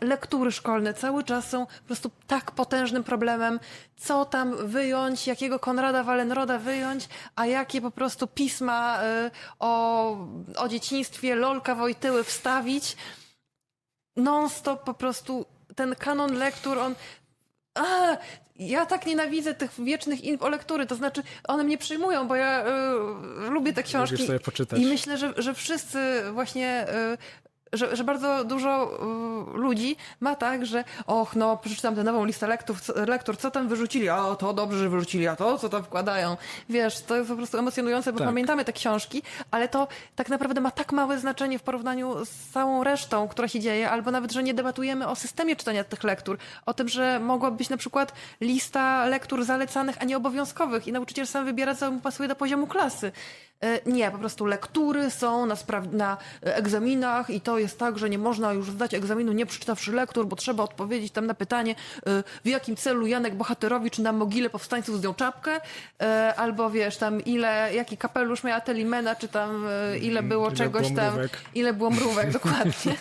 lektury szkolne cały czas są po prostu tak potężnym problemem, co tam wyjąć, jakiego Konrada Wallenroda wyjąć, a jakie po prostu pisma y, o, o dzieciństwie Lolka Wojtyły wstawić. Non-stop po prostu ten kanon lektur, on... A, ja tak nienawidzę tych wiecznych info lektury, to znaczy one mnie przyjmują, bo ja y, lubię te książki. Lubisz sobie poczytać. I myślę, że, że wszyscy właśnie, y, że, że bardzo dużo y, ludzi ma tak, że och, no przeczytam tę nową listę lektur, co, lektur, co tam wyrzucili? O, to dobrze, że wyrzucili, a to, co tam wkładają. Wiesz, to jest po prostu emocjonujące, bo Tak. pamiętamy te książki, ale to tak naprawdę ma tak małe znaczenie w porównaniu z całą resztą, która się dzieje, albo nawet, że nie debatujemy o systemie czytania tych lektur, o tym, że mogła być na przykład lista lektur zalecanych, a nie obowiązkowych i nauczyciel sam wybiera, co mu pasuje do poziomu klasy. E, Nie, po prostu lektury są na, na e, egzaminach i to jest tak, że nie można już zdać egzaminu nie przeczytawszy lektur, bo trzeba odpowiedzieć tam na pytanie, e, w jakim celu Janek Bohaterowicz na mogile powstańców zdjął czapkę, e, albo wiesz, tam ile, jaki kapelusz miała Telimena, czy tam e, ile było ile czegoś było tam, ile było mrówek, dokładnie.